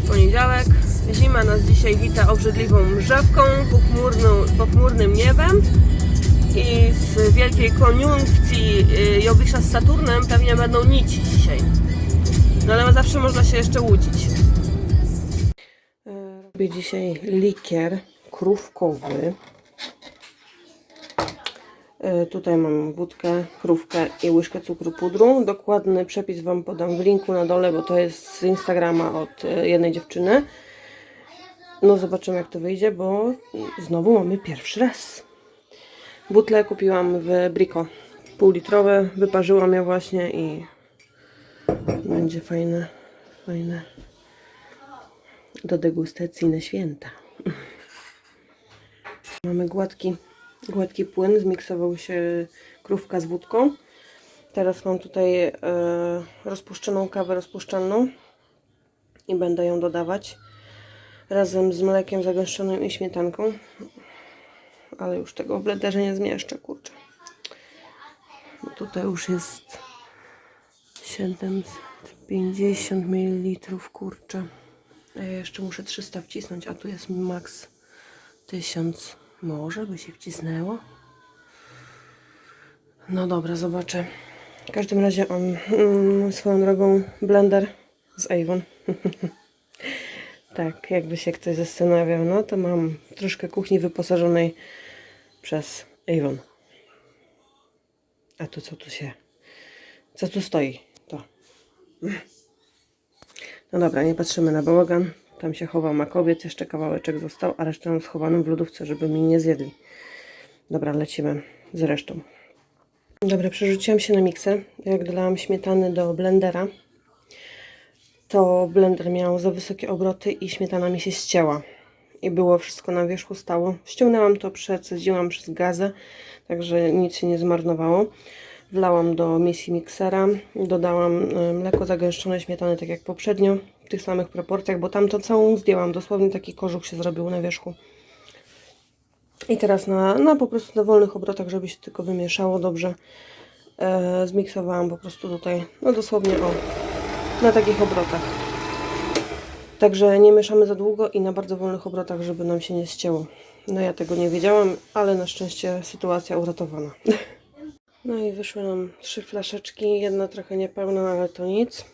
w poniedziałek. Zima nas dzisiaj wita obrzydliwą mrzawką, pochmurnym niebem i z wielkiej koniunkcji y, Jowisza z Saturnem pewnie będą nici dzisiaj. No ale zawsze można się jeszcze łudzić. Robię dzisiaj likier krówkowy. E, Tutaj mam wódkę, krówkę i łyżkę cukru pudru. Dokładny przepis Wam podam w linku na dole, bo to jest z Instagrama od e, jednej dziewczyny. No zobaczymy jak to wyjdzie, bo znowu mamy pierwszy raz. Butle kupiłam w Brico. Półlitrowe, wyparzyłam je właśnie i będzie fajne, fajne do degustacji na święta. Mamy gładki, gładki płyn, zmiksował się krówka z wódką. Teraz mam tutaj e, rozpuszczoną kawę rozpuszczalną i będę ją dodawać razem z mlekiem zagęszczonym i śmietanką. Ale już tego w blenderze nie zmieszczę, kurczę. Bo tutaj już jest 750 ml, kurczę. Ja jeszcze muszę 300 wcisnąć, a tu jest max 1000. Może by się wcisnęło? No dobra, zobaczę. W każdym razie on mm, swoją drogą blender z Avon. tak, jakby się ktoś zastanawiał, no to mam troszkę kuchni wyposażonej przez Avon. A to co tu się... Co tu stoi? To. No dobra, nie patrzymy na bałagan. Tam się chował makowiec, jeszcze kawałeczek został, a resztę mam schowaną w lodówce, żeby mi nie zjedli. Dobra, lecimy z resztą. Dobra, przerzuciłam się na mikser. Jak dolałam śmietany do blendera, to blender miał za wysokie obroty i śmietana mi się ścięła. I było wszystko na wierzchu stało. Ściągnęłam to, przecedziłam przez gazę, także nic się nie zmarnowało. Wlałam do misji miksera, dodałam y, mleko zagęszczone śmietany, tak jak poprzednio, tych samych proporcjach, bo tam to całą zdjęłam, dosłownie taki kożuch się zrobił na wierzchu. I teraz na, na po prostu na wolnych obrotach, żeby się tylko wymieszało dobrze, e, zmiksowałam po prostu tutaj, no dosłownie o, na takich obrotach. Także nie mieszamy za długo i na bardzo wolnych obrotach, żeby nam się nie ścięło. No ja tego nie wiedziałam, ale na szczęście sytuacja uratowana. No i wyszły nam trzy flaszeczki, jedna trochę niepełna, ale to nic.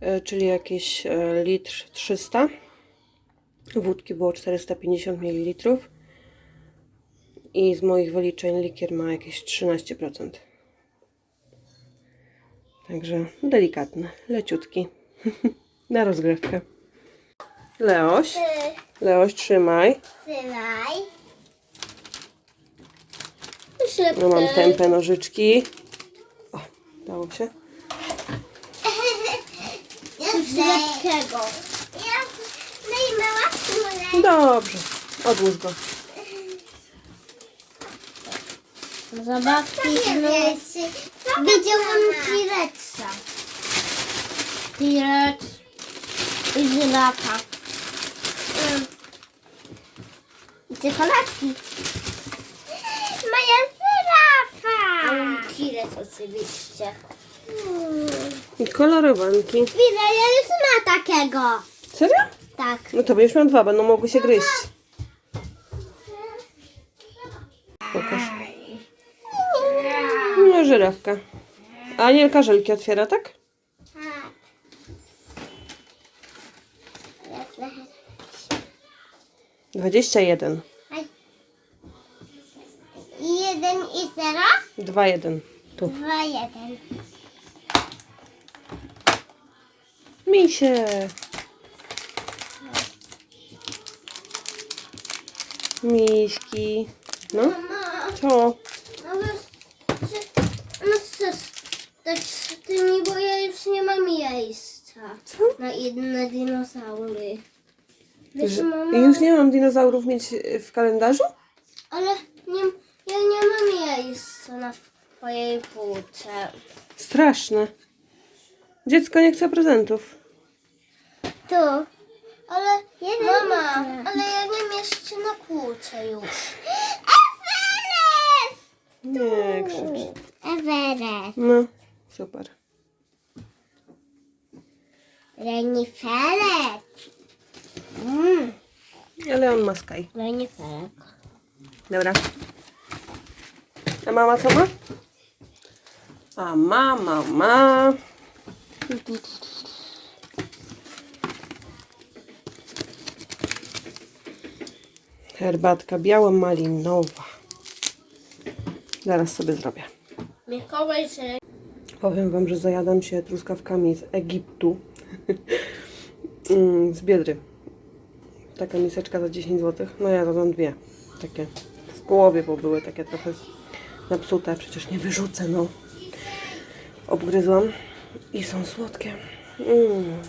E, czyli jakieś e, litr 300. Wódki było 450 ml. I z moich wyliczeń likier ma jakieś 13%. Także delikatny, leciutki. Na rozgrywkę. Leoś, Leoś trzymaj. Trzymaj. No mam tępe nożyczki. O, dało się. Szybkiego. Ja najmała sznurek. Dobrze, odłóż go. Zabawki znów. Widziałam T-Rexa. T-Rex i żyrafa. I czekoladki. Moja żyrafa. T-Rex oczywiście. I kolorowanki. Widzę, ja już ma takiego. Serio? Tak. No to będziesz miał dwa, będą mogły się gryźć. Pokaż. No, żyrafka. A Anielka żelki otwiera, tak? Tak. 21. Jeden i zero? 2, 1. Tu. Dwa, jeden. Misie. Miśki. No, co? no co tak z tymi, bo ja już nie mam miejsca Co? na inne dinozaury. Wiesz, Że- mama, Już nie mam dinozaurów mieć w kalendarzu? ale nie, ja nie mam miejsca na twojej półce. Straszne. Dziecko nie chce prezentów. Tu. Ale Mama, ale ja nie mieszczę na półce już. Everest! Nie krzycz. Everest. No, super. Reniferek. Mmm, Ale on ma Sky. reniferek. Dobra. A mama co ma? A mama ma... Herbatka biało-malinowa. Zaraz sobie zrobię. Mikołaj się. Powiem Wam, że zajadam się truskawkami z Egiptu. Mm, z Biedry. Taka miseczka za 10 zł. No ja dodam dwie. Takie w połowie, bo były takie trochę napsute. Przecież nie wyrzucę, no. Obgryzłam i są słodkie. Mm.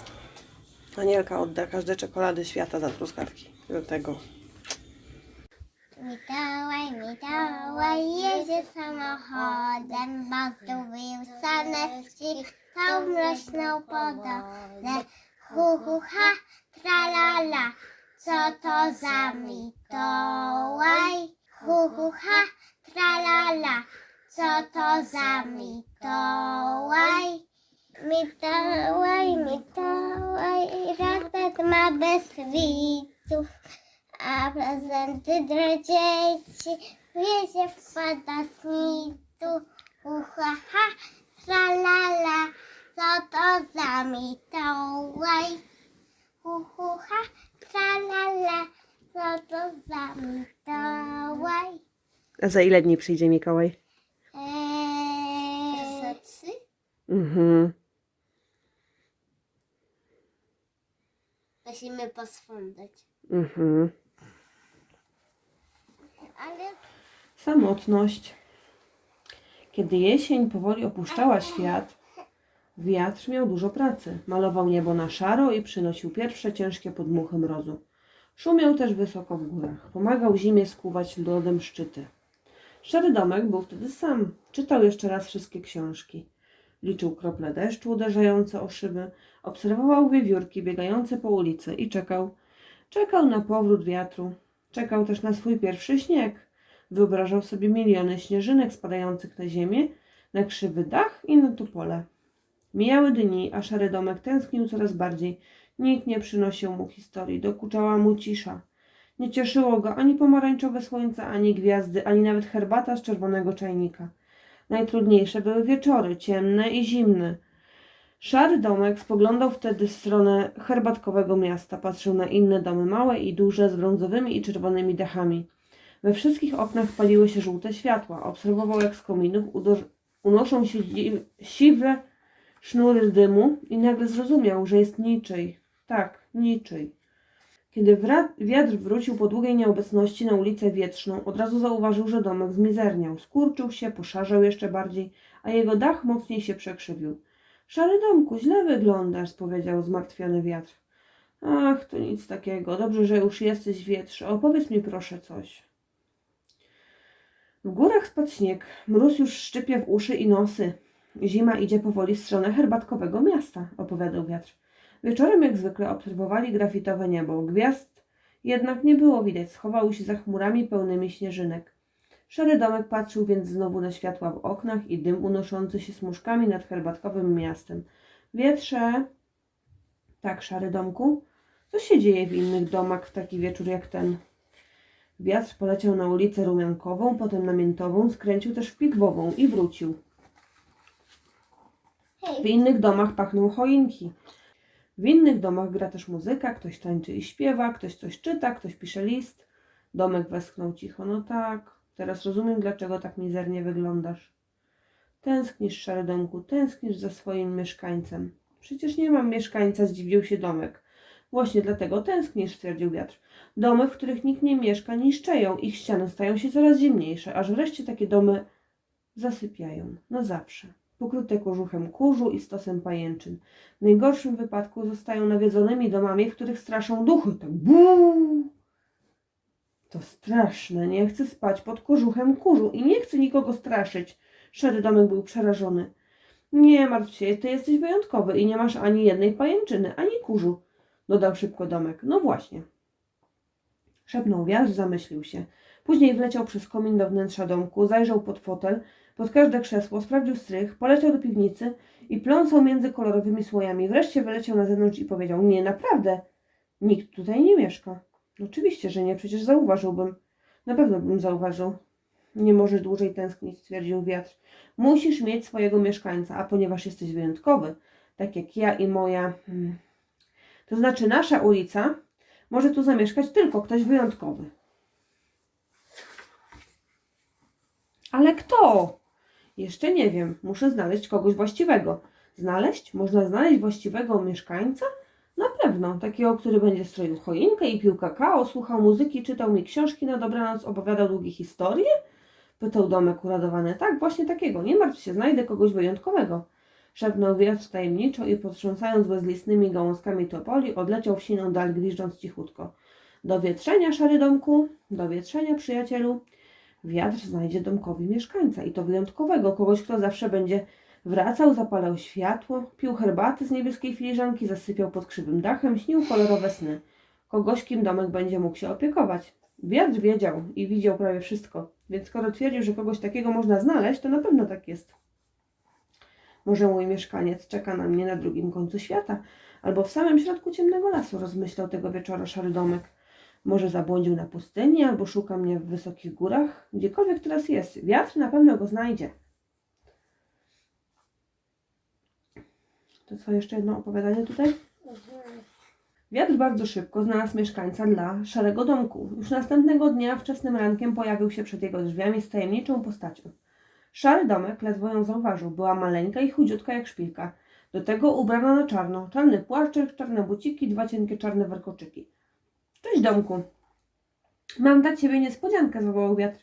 Anielka odda każde czekolady świata za truskawki. Do tego. Mikołaj, Mikołaj jedzie samochodem, bazdowił saneczki, całą mroźną podolę. Hu, hu, ha, tralala, co to za Mikołaj? Hu, hu, ha, tralala, co to za Mikołaj? Mikołaj, Mikołaj, ratet ma bez widzów. A prezenty dla dzieci wiezie wpada z nitu. Ucha, ha, tralala, co to za Mikołaj? Uhu, ha, tralala, co to za Mikołaj? A za ile dni przyjdzie Mikołaj? Eee... Za trzy? Mhm. Musimy poswądać. Mhm. Ale Samotność. Kiedy jesień powoli opuszczała świat, wiatr miał dużo pracy. Malował niebo na szaro i przynosił pierwsze ciężkie podmuchy mrozu. Szumiał też wysoko w górach. Pomagał zimie skuwać lodem szczyty. Szary domek był wtedy sam. Czytał jeszcze raz wszystkie książki. Liczył krople deszczu uderzające o szyby, obserwował wiewiórki biegające po ulicy i czekał. Czekał na powrót wiatru. Czekał też na swój pierwszy śnieg. Wyobrażał sobie miliony śnieżynek spadających na ziemię, na krzywy dach i na tupole. Mijały dni, a szary domek tęsknił coraz bardziej. Nikt nie przynosił mu historii, dokuczała mu cisza. Nie cieszyło go ani pomarańczowe słońce, ani gwiazdy, ani nawet herbata z czerwonego czajnika. Najtrudniejsze były wieczory, ciemne i zimne. Szary domek spoglądał wtedy w stronę herbatkowego miasta, patrzył na inne domy, małe i duże, z brązowymi i czerwonymi dachami. We wszystkich oknach paliły się żółte światła. Obserwował, jak z kominów unoszą się siwe sznury dymu i nagle zrozumiał, że jest niczyj. Tak, niczyj. Kiedy wiatr wrócił po długiej nieobecności na ulicę Wietrzną, od razu zauważył, że domek zmizerniał. Skurczył się, poszarzał jeszcze bardziej, a jego dach mocniej się przekrzywił. Szary domku, źle wyglądasz, powiedział zmartwiony wiatr. Ach, to nic takiego. Dobrze, że już jesteś wietrze. Opowiedz mi proszę coś. W górach spadł śnieg. Mróz już szczypie w uszy i nosy. Zima idzie powoli w stronę herbatkowego miasta, opowiadał wiatr. Wieczorem jak zwykle obserwowali grafitowe niebo. Gwiazd jednak nie było widać. Schowały się za chmurami pełnymi śnieżynek. Szary domek patrzył więc znowu na światła w oknach i dym unoszący się smuszkami nad herbatkowym miastem. Wietrze... Tak, szary domku? Co się dzieje w innych domach w taki wieczór jak ten? Wiatr poleciał na ulicę Rumiankową, potem na Miętową, skręcił też w Pigwową i wrócił. W innych domach pachną choinki. W innych domach gra też muzyka, ktoś tańczy i śpiewa, ktoś coś czyta, ktoś pisze list. Domek westchnął cicho. No tak, teraz rozumiem, dlaczego tak mizernie wyglądasz. Tęsknisz, szary domku, tęsknisz za swoim mieszkańcem. Przecież nie mam mieszkańca, zdziwił się domek. Właśnie dlatego tęsknisz, stwierdził wiatr. Domy, w których nikt nie mieszka, niszczeją, ich ściany stają się coraz zimniejsze, aż wreszcie takie domy zasypiają na zawsze. Pokryte kożuchem kurzu i stosem pajęczyn. W najgorszym wypadku zostają nawiedzonymi domami, w których straszą duchy. Tak buu! To straszne. Nie chcę spać pod kożuchem kurzu i nie chcę nikogo straszyć. Szary domek był przerażony. Nie martw się, ty jesteś wyjątkowy i nie masz ani jednej pajęczyny, ani kurzu, dodał szybko domek. No właśnie. Szepnął wiatr, zamyślił się. Później wleciał przez komin do wnętrza domku, zajrzał pod fotel, pod każde krzesło, sprawdził strych, poleciał do piwnicy i pląsał między kolorowymi słojami. Wreszcie wyleciał na zewnątrz i powiedział: Nie, naprawdę, nikt tutaj nie mieszka. Oczywiście, że nie, przecież zauważyłbym. Na pewno bym zauważył. Nie możesz dłużej tęsknić, stwierdził wiatr. Musisz mieć swojego mieszkańca, a ponieważ jesteś wyjątkowy, tak jak ja i moja. hmm, To znaczy, nasza ulica może tu zamieszkać tylko ktoś wyjątkowy. Ale kto? Jeszcze nie wiem. Muszę znaleźć kogoś właściwego. Znaleźć? Można znaleźć właściwego mieszkańca? Na pewno. Takiego, który będzie stroił choinkę i pił kakao, słuchał muzyki, czytał mi książki na dobranoc, opowiadał długie historie? Pytał domek uradowany. Tak, właśnie takiego. Nie martw się, znajdę kogoś wyjątkowego. Szepnął wiatr tajemniczo i potrząsając bezlistnymi gałązkami topoli, odleciał w siną dal, gwiżdżąc cichutko. Do wietrzenia, szary domku, do wietrzenia, przyjacielu. Wiatr znajdzie domkowi mieszkańca i to wyjątkowego, kogoś, kto zawsze będzie wracał, zapalał światło, pił herbaty z niebieskiej filiżanki, zasypiał pod krzywym dachem, śnił kolorowe sny. Kogoś, kim domek będzie mógł się opiekować. Wiatr wiedział i widział prawie wszystko, więc skoro twierdził, że kogoś takiego można znaleźć, to na pewno tak jest. Może mój mieszkaniec czeka na mnie na drugim końcu świata, albo w samym środku ciemnego lasu, rozmyślał tego wieczora szary domek. Może zabłądził na pustyni, albo szuka mnie w wysokich górach. Gdziekolwiek teraz jest, wiatr na pewno go znajdzie. To co, jeszcze jedno opowiadanie tutaj? Wiatr bardzo szybko znalazł mieszkańca dla szarego domku. Już następnego dnia wczesnym rankiem pojawił się przed jego drzwiami z tajemniczą postacią. Szary domek ledwo ją zauważył. Była maleńka i chudziutka jak szpilka. Do tego ubrana na czarno. Czarny płaszczyk, czarne buciki, dwa cienkie czarne warkoczyki. Cześć domku. Mam dla ciebie niespodziankę, zawołał wiatr.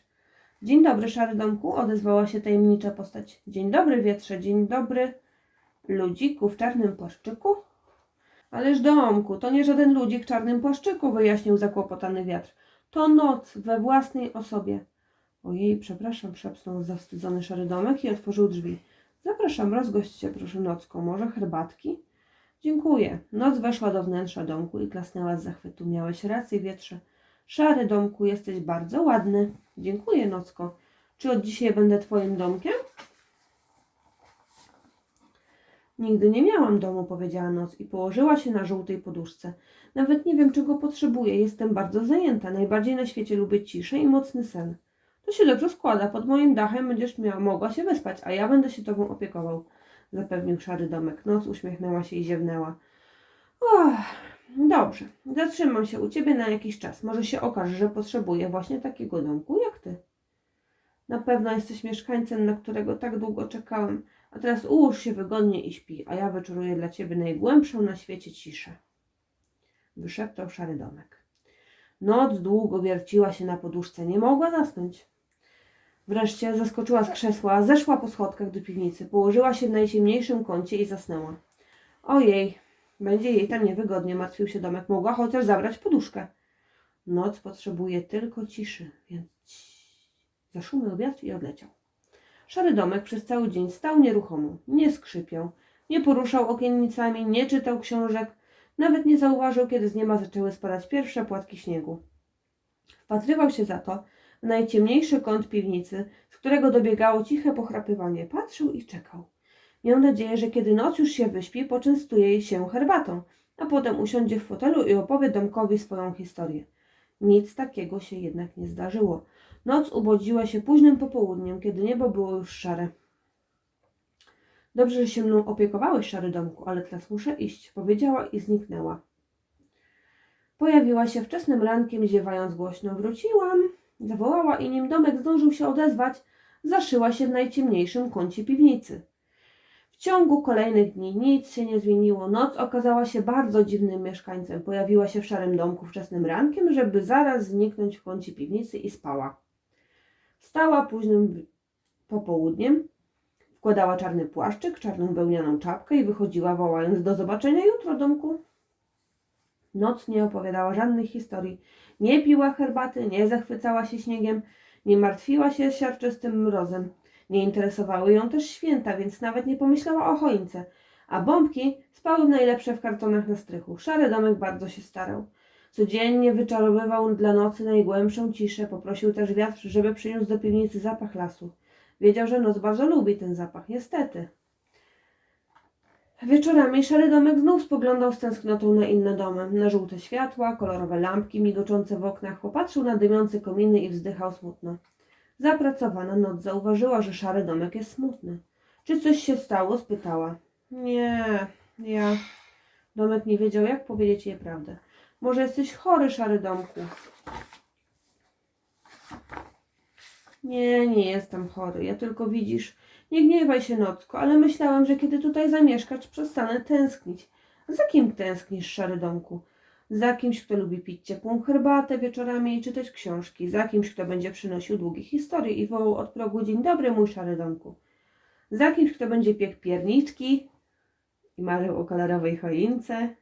Dzień dobry, szary domku, odezwała się tajemnicza postać. Dzień dobry, wietrze, dzień dobry, ludziku w czarnym płaszczyku. Ależ domku, to nie żaden ludzik w czarnym płaszczyku, wyjaśnił zakłopotany wiatr. To noc we własnej osobie. Ojej, przepraszam, szepnął zawstydzony szary domek i otworzył drzwi. Zapraszam, rozgość się, proszę nocko, może herbatki? Dziękuję. Noc weszła do wnętrza domku i klasnęła z zachwytu. Miałeś rację, wietrze. Szary domku, jesteś bardzo ładny. Dziękuję, nocko. Czy od dzisiaj będę twoim domkiem? Nigdy nie miałam domu, powiedziała noc i położyła się na żółtej poduszce. Nawet nie wiem, czego potrzebuję. Jestem bardzo zajęta. Najbardziej na świecie lubię ciszę i mocny sen. To się dobrze składa. Pod moim dachem będziesz miała, mogła się wyspać, a ja będę się tobą opiekował, zapewnił szary domek. Noc uśmiechnęła się i ziewnęła. Dobrze. Zatrzymam się u ciebie na jakiś czas. Może się okaże, że potrzebuję właśnie takiego domku jak ty. Na pewno jesteś mieszkańcem, na którego tak długo czekałem. A teraz ułóż się wygodnie i śpi, a ja wyczuruję dla ciebie najgłębszą na świecie ciszę. Wyszeptał szary domek. Noc długo wierciła się na poduszce, nie mogła zasnąć. Wreszcie zaskoczyła z krzesła, zeszła po schodkach do piwnicy, położyła się w najciemniejszym kącie i zasnęła. Ojej, będzie jej tam niewygodnie, martwił się domek. Mogła chociaż zabrać poduszkę. Noc potrzebuje tylko ciszy, więc zaszumiał wiatr i odleciał. Szary domek przez cały dzień stał nieruchomo, nie skrzypiał, nie poruszał okiennicami, nie czytał książek, nawet nie zauważył, kiedy z nieba zaczęły spadać pierwsze płatki śniegu. Wpatrywał się za to najciemniejszy kąt piwnicy, z którego dobiegało ciche pochrapywanie. Patrzył i czekał. Miał nadzieję, że kiedy noc już się wyśpi, poczęstuje się herbatą, a potem usiądzie w fotelu i opowie domkowi swoją historię. Nic takiego się jednak nie zdarzyło. Noc ubodziła się późnym popołudniem, kiedy niebo było już szare. Dobrze, że się mną opiekowałeś, szary domku, ale teraz muszę iść, powiedziała i zniknęła. Pojawiła się wczesnym rankiem, ziewając głośno. Wróciłam, zawołała i nim domek zdążył się odezwać, zaszyła się w najciemniejszym kącie piwnicy. W ciągu kolejnych dni nic się nie zmieniło. Noc okazała się bardzo dziwnym mieszkańcem. Pojawiła się w szarym domku wczesnym rankiem, żeby zaraz zniknąć w kącie piwnicy i spała. Wstała późnym popołudniem, wkładała czarny płaszczyk, czarną wełnianą czapkę i wychodziła wołając do zobaczenia jutro, domku. Noc nie opowiadała żadnych historii, nie piła herbaty, nie zachwycała się śniegiem, nie martwiła się siarczystym mrozem. Nie interesowały ją też święta, więc nawet nie pomyślała o choince. A bombki spały najlepsze w kartonach na strychu. Szary domek bardzo się starał. Codziennie wyczarowywał dla nocy najgłębszą ciszę. Poprosił też wiatr, żeby przyniósł do piwnicy zapach lasu. Wiedział, że noc bardzo lubi ten zapach, niestety. Wieczorami szary domek znów spoglądał z tęsknotą na inne domy, na żółte światła, kolorowe lampki migoczące w oknach, popatrzył na dymiące kominy i wzdychał smutno. Zapracowana noc zauważyła, że szary domek jest smutny. Czy coś się stało? spytała. Nie, ja. Domek nie wiedział, jak powiedzieć jej prawdę. Może jesteś chory, szary domku? Nie, nie jestem chory. Ja tylko widzisz, nie gniewaj się, Nocko, ale myślałem, że kiedy tutaj zamieszkasz, przestanę tęsknić. Za kim tęsknisz, szary domku? Za kimś, kto lubi pić ciepłą herbatę wieczorami i czytać książki. Za kimś, kto będzie przynosił długie historie i wołał od progu Dzień dobry, mój szary domku. Za kimś, kto będzie piekł pierniczki i marzył o kolorowej choince.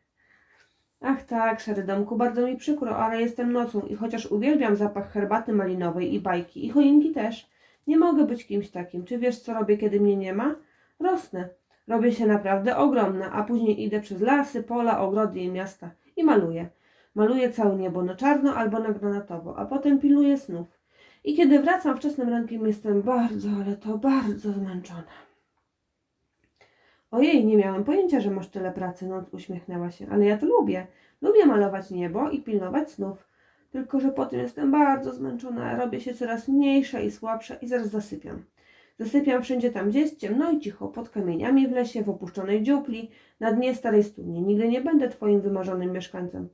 Ach tak, szary domku, bardzo mi przykro, ale jestem nocą i chociaż uwielbiam zapach herbaty malinowej i bajki i choinki też, nie mogę być kimś takim. Czy wiesz, co robię, kiedy mnie nie ma? Rosnę. Robię się naprawdę ogromna, a później idę przez lasy, pola, ogrody i miasta i maluję. Maluję całe niebo na czarno albo na granatowo, a potem pilnuję snów. I kiedy wracam wczesnym rankiem, jestem bardzo, ale to bardzo zmęczona. Ojej, nie miałem pojęcia, że masz tyle pracy, noc uśmiechnęła się, ale ja to lubię. Lubię malować niebo i pilnować snów. Tylko, że potem jestem bardzo zmęczona, robię się coraz mniejsza i słabsza i zaraz zasypiam. Zasypiam wszędzie tam, gdzie jest ciemno i cicho, pod kamieniami w lesie, w opuszczonej dziupli, na dnie starej studni. Nigdy nie będę twoim wymarzonym mieszkańcem.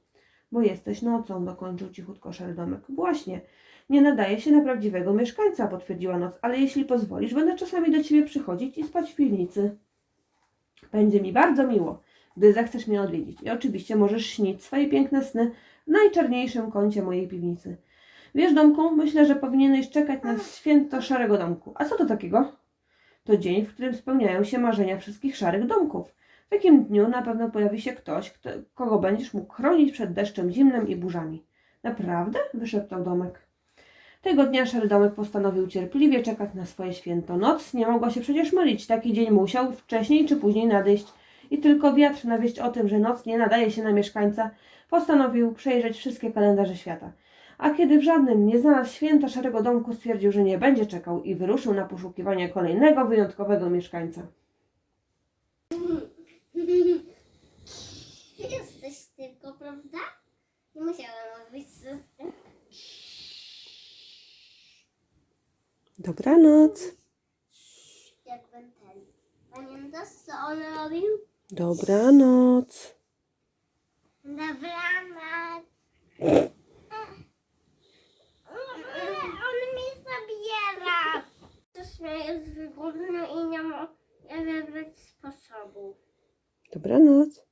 Bo jesteś nocą, dokończył cichutko szary domek. Właśnie, nie nadaje się na prawdziwego mieszkańca, potwierdziła noc, ale jeśli pozwolisz, będę czasami do ciebie przychodzić i spać w piwnicy. Będzie mi bardzo miło, gdy zechcesz mnie odwiedzić. I oczywiście możesz śnić swoje piękne sny najczarniejszym kącie mojej piwnicy. Wiesz, domku, myślę, że powinieneś czekać na święto szarego domku. A co to takiego? To dzień, w którym spełniają się marzenia wszystkich szarych domków. W takim dniu na pewno pojawi się ktoś, kto, kogo będziesz mógł chronić przed deszczem zimnym i burzami. Naprawdę? wyszeptał domek. Tego dnia szary domek postanowił cierpliwie czekać na swoje święto. Noc nie mogła się przecież mylić. Taki dzień musiał wcześniej czy później nadejść. I tylko wiatr na wieść o tym, że noc nie nadaje się na mieszkańca, postanowił przejrzeć wszystkie kalendarze świata. A kiedy w żadnym nie znalazł święta Szarego Domku, stwierdził, że nie będzie czekał i wyruszył na poszukiwanie kolejnego wyjątkowego mieszkańca. Jesteś tylko, prawda? Nie musiałam mówić system. Dobranoc. Jak ten. Pamiętasz, co on robił? Dobranoc. Dobranoc. On mi zabiera. Coś mnie jest wygodne i nie mogę wybrać sposobu. Dobranoc.